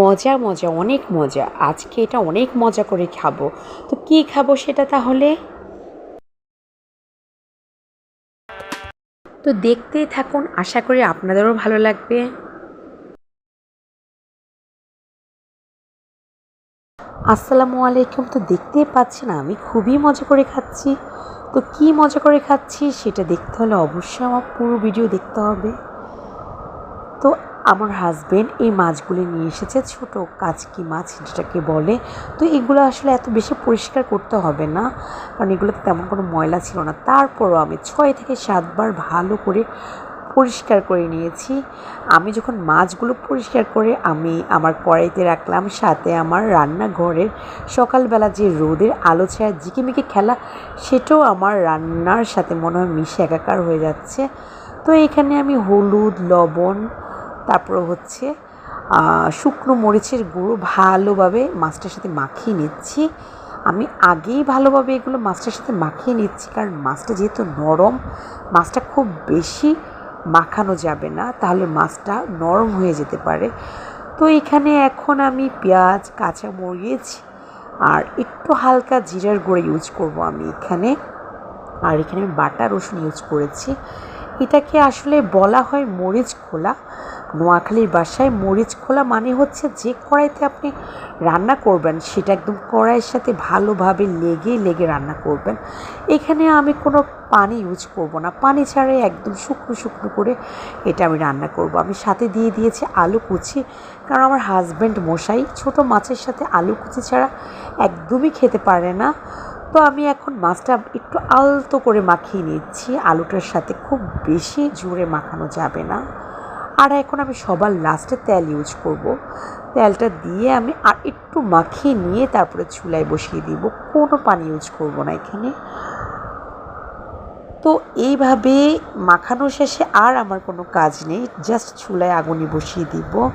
মজা মজা, অনেক মজা। আজকে এটা অনেক মজা করে খাব। তো কি খাব সেটা তাহলে? তো দেখতেই থাকুন, আশা করি আপনাদেরও ভালো লাগবে। আসসালামু আলাইকুম। তো দেখতেই পাচ্ছেন, আমি খুবই মজা করে খাচ্ছি। তো কি মজা করে খাচ্ছি সেটা দেখতে হলে অবশ্যই আমার পুরো ভিডিও দেখতে হবে। তো আমার হাজবেন্ড এই মাছগুলি নিয়ে এসেছে, ছোট কাচকি মাছ যেটাকে বলে। তো এগুলো আসলে এত বেশি পরিষ্কার করতে হবে না, কারণ এগুলোতে তেমন কোনো ময়লা ছিল না। তারপরও আমি ছয় থেকে সাতবার ভালো করে পরিষ্কার করে নিয়েছি। আমি যখন মাছগুলো পরিষ্কার করে আমি আমার কড়াইতে রাখলাম, সাথে আমার রান্নাঘরের সকালবেলা যে রোদের আলো ছায়া, ঝিকিমিকি খেলা, সেটাও আমার রান্নার সাথে মনে হয় মিশে একাকার হয়ে যাচ্ছে। তো এখানে আমি হলুদ, লবণ তারপর হচ্ছে শুকনো মরিচের গুঁড়ো ভালোভাবে মাছটার সাথে মাখিয়ে নিচ্ছি। আমি আগেই ভালোভাবে এগুলো মাছটার সাথে মাখিয়ে নিচ্ছি, কারণ মাছটা যেহেতু নরম, মাছটা খুব বেশি মাখানো যাবে না, তাহলে মাছটা নরম হয়ে যেতে পারে। তো এখানে এখন আমি পেঁয়াজ, কাঁচা মরিচ আর একটু হালকা জিরার গুঁড়ো ইউজ করব আমি এখানে। আর এখানে বাটা রসুন ইউজ করেছি। এটাকে আসলে বলা হয় মরিচ খোলা। নোয়াখালীর বাসায় মরিচ খোলা মানে হচ্ছে যে কড়াইতে আপনি রান্না করবেন, সেটা একদম কড়াইয়ের সাথে ভালোভাবে লেগে লেগে রান্না করবেন। এখানে আমি কোনো পানি ইউজ করব না। পানি ছাড়াই একদম শুকনো শুকনো করে এটা আমি রান্না করব। আমি সাথে দিয়ে দিয়েছি আলু কুচি, কারণ আমার হাজব্যান্ড মশাই, ছোট মাছের সাথে আলু কুচি ছাড়া একদমই খেতে পারে না। তো আমি এখন মাছটা একটু আলতো করে মাখিয়ে নিচ্ছি। আলুটার সাথে খুব বেশি জোরে মাখানো যাবে না। আর এখন আমি সবার লাস্টে তেল ইউজ করব। তেলটা দিয়ে আমি আর একটু মাখিয়ে নিয়ে তারপরে চুলায় বসিয়ে দিব। কোনো পানি ইউজ করব না এখানে। তো এইভাবে মাখানো শেষে আর আমার কোনো কাজ নেই। জাস্ট চুলায় আগুনে বসিয়ে দিব।